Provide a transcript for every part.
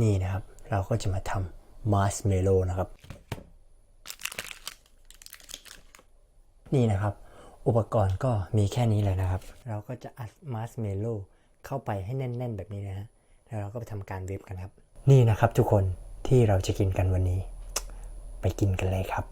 นี่นะครับ เราก็จะมาทำมาร์ชเมลโล่นะครับ นี่นะครับ อุปกรณ์ก็มีแค่นี้เลยนะครับ เราก็จะอัดมาร์ชเมลโล่เข้าไปให้แน่น ๆ แบบนี้นะฮะแล้วเราก็ไปทำการเวฟกันครับ นี่นะครับทุกคนที่เราจะกินกันวันนี้ ไปกินกันเลยครับ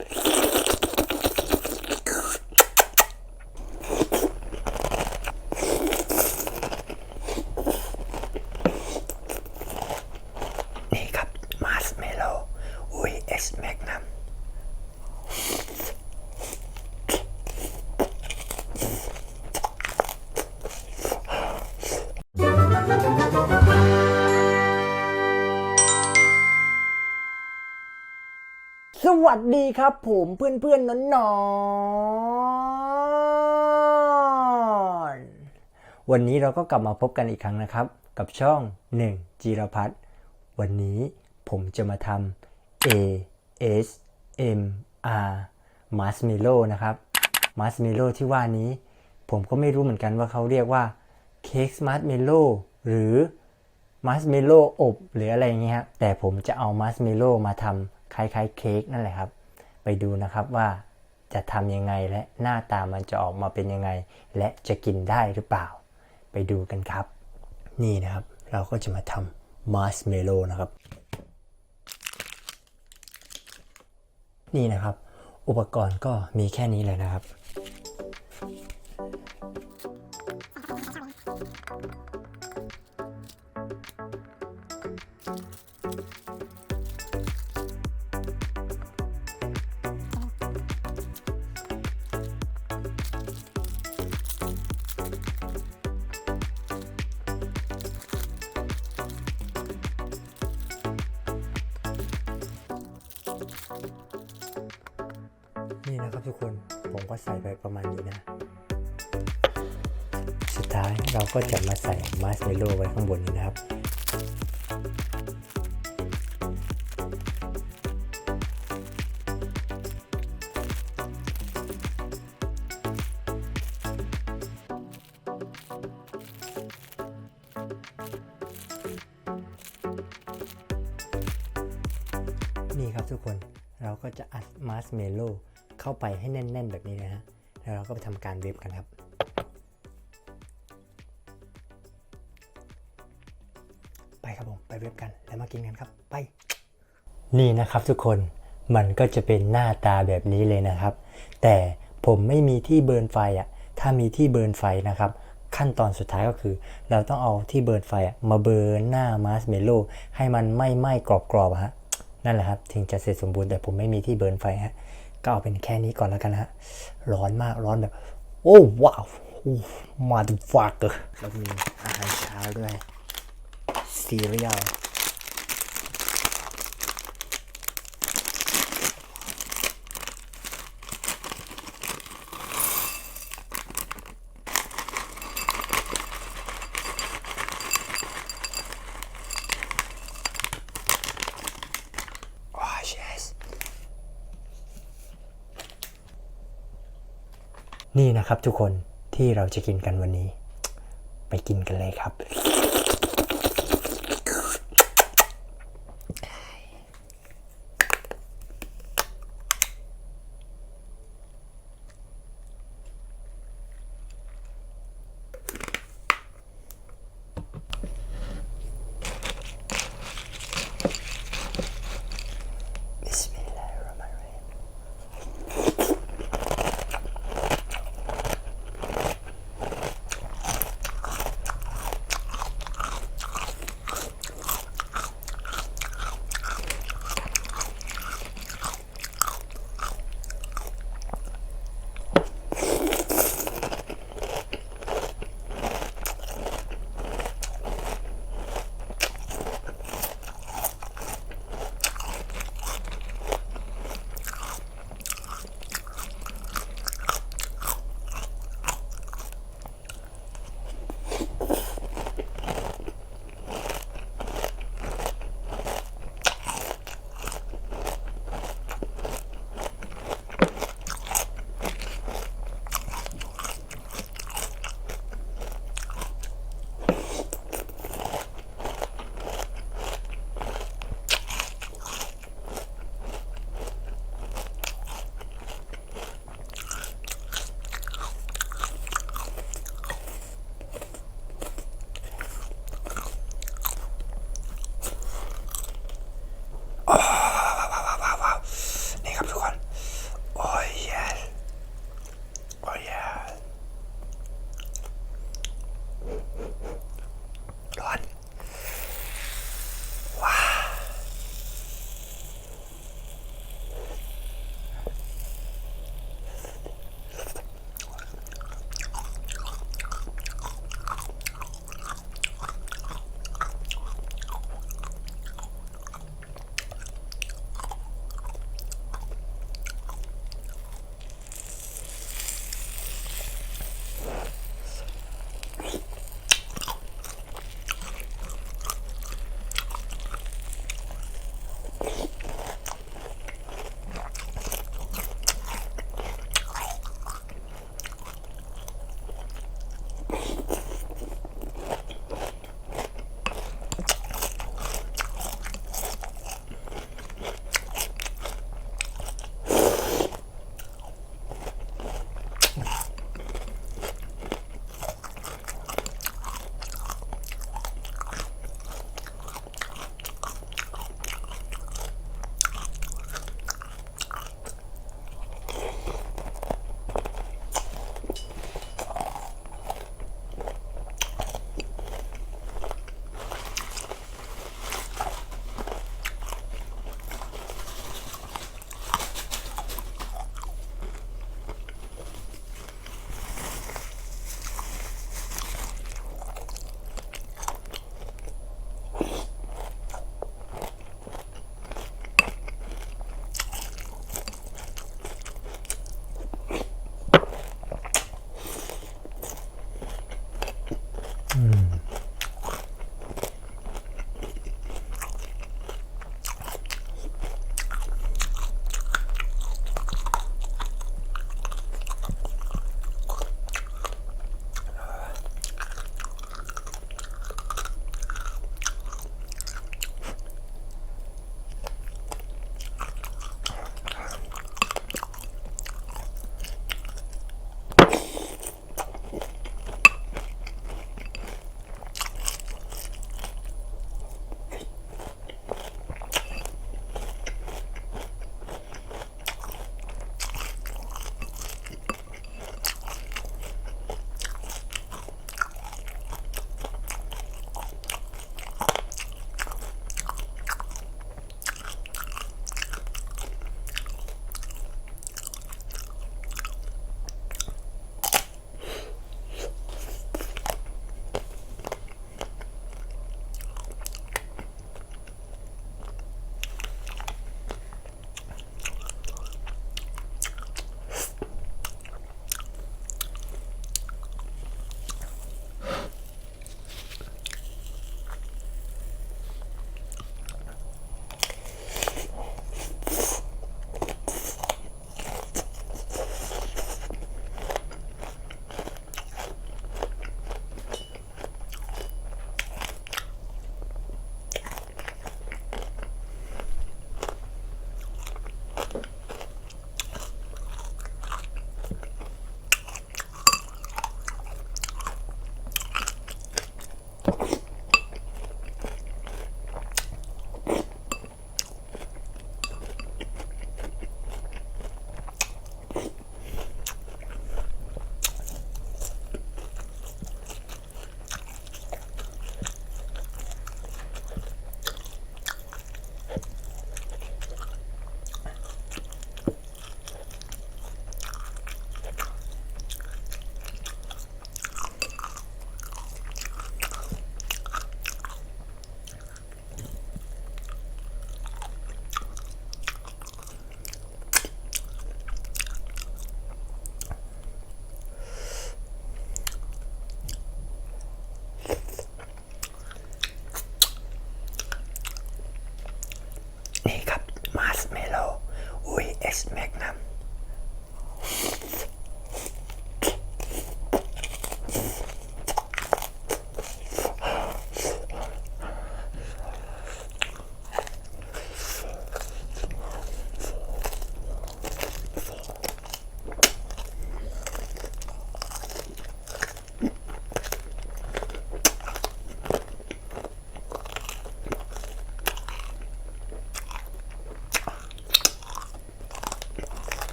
วัสดีครับผมเพื่อนเพื่อนนอนนอนๆวันนี้เราก็กลับมาพบกันอีกครั้งนะครับ กับช่อง 1 จีรพัฒน์วันนี้ผมจะมาทำ A S M R Marshmallow นะครับ Marshmallow ที่ว่านี้ ผมก็ไม่รู้เหมือนกันว่าเขาเรียกว่าเค้กมัสเมลโล่หรือมัสเมลโล่อบหรืออะไรอย่างเงี้ยแต่ผมจะเอามัสเมลโล่มาทำ คล้ายๆเค้กนั่นแหละครับ ไปดูนะครับว่าจะทำยังไงและหน้าตามันจะออกมาเป็นยังไง และจะกินได้หรือเปล่า ไปดูกันครับ นี่นะครับเราก็จะมาทำมาร์ชเมลโล่นะครับ นี่นะครับ อุปกรณ์ก็มีแค่นี้เลยนะครับ นี่นะครับทุกคนผมก็ใส่ไปประมาณนี้นะ สุดท้ายเราก็จะมาใส่มาสเมโลไว้ข้างบนนี้นะครับ ทุกคน เราก็จะอัดมาร์ชเมลโล่เข้าไปให้แน่น ๆ แบบนี้นะฮะ แล้วเราก็ไปทำการเวฟกันครับ ไปครับผม ไปเวฟกันแล้วมากินกันครับ ไป นี่นะครับทุกคน มันก็จะเป็นหน้าตาแบบนี้เลยนะครับ แต่ผมไม่มีที่เบิร์นไฟอะ ถ้ามีที่เบิร์นไฟนะครับขั้นตอนสุดท้ายก็คือ เราต้องเอาที่เบิร์นไฟมาเบิร์นหน้ามาร์ชเมลโล่ให้มันไหม้ไหม้กรอบๆอะฮะ นั่นแหละครับถึงจะเสร็จสมบูรณ์แต่ผมไม่มีที่เบิร์นไฟฮะก็เอาเป็นแค่นี้ก่อนแล้วกันนะฮะร้อนมากร้อนแบบ โอ้ว้าวมาดูฟักเกอร์แล้วมีอาหารเช้าด้วยซีเรียล นี่นะครับทุกคนที่เราจะกินกันวันนี้ ไปกินกันเลยครับ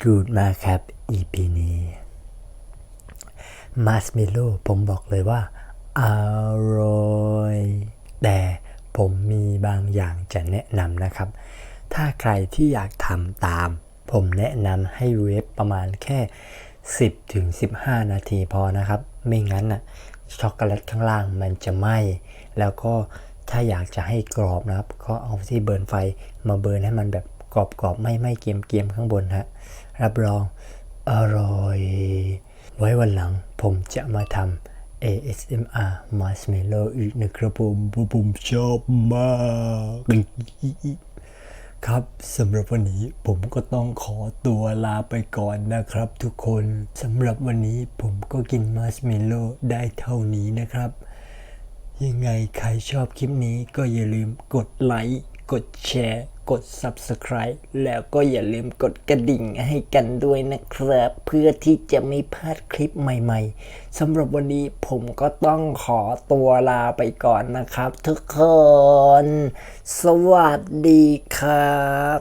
very good มากครับ EP นี้มาสเมโลผมบอกเลยว่าอร่อยแต่ผมมีบางอย่างจะแนะนำนะครับ ถ้าใครที่อยากทำตาม ผมแนะนำให้เวฟประมาณแค่ 10ถึง15 นาทีพอนะครับ ไม่งั้นน่ะช็อกโกแลตข้างล่างมันจะไหม้แล้วก็ถ้าอยากจะให้กรอบนะครับ ก็เอาที่เบิร์นไฟมาเบิร์นให้มันแบบกรอบๆไม่ไหม้เกรียมๆข้างบนฮะ รับรองอร่อย ไว้วันหลังผมจะมาทำ ASMR Marshmallow อีกนะครับผมผมชอบมาก ครับสำหรับวันนี้ผมก็ต้องขอตัวลาไปก่อนนะครับทุกคนสำหรับวันนี้ผมก็กินมาร์ชเมลโล่ได้เท่านี้นะครับ ยังไงใครชอบคลิปนี้ก็อย่าลืมกดไลค์ กดแชร์กด Subscribe แล้วก็อย่าลืมกดกระดิ่งให้กันด้วยนะครับ เพื่อที่จะไม่พลาดคลิปใหม่ๆสำหรับวันนี้ผมก็ต้องขอตัวลาไปก่อนนะครับทุกคน สวัสดีครับ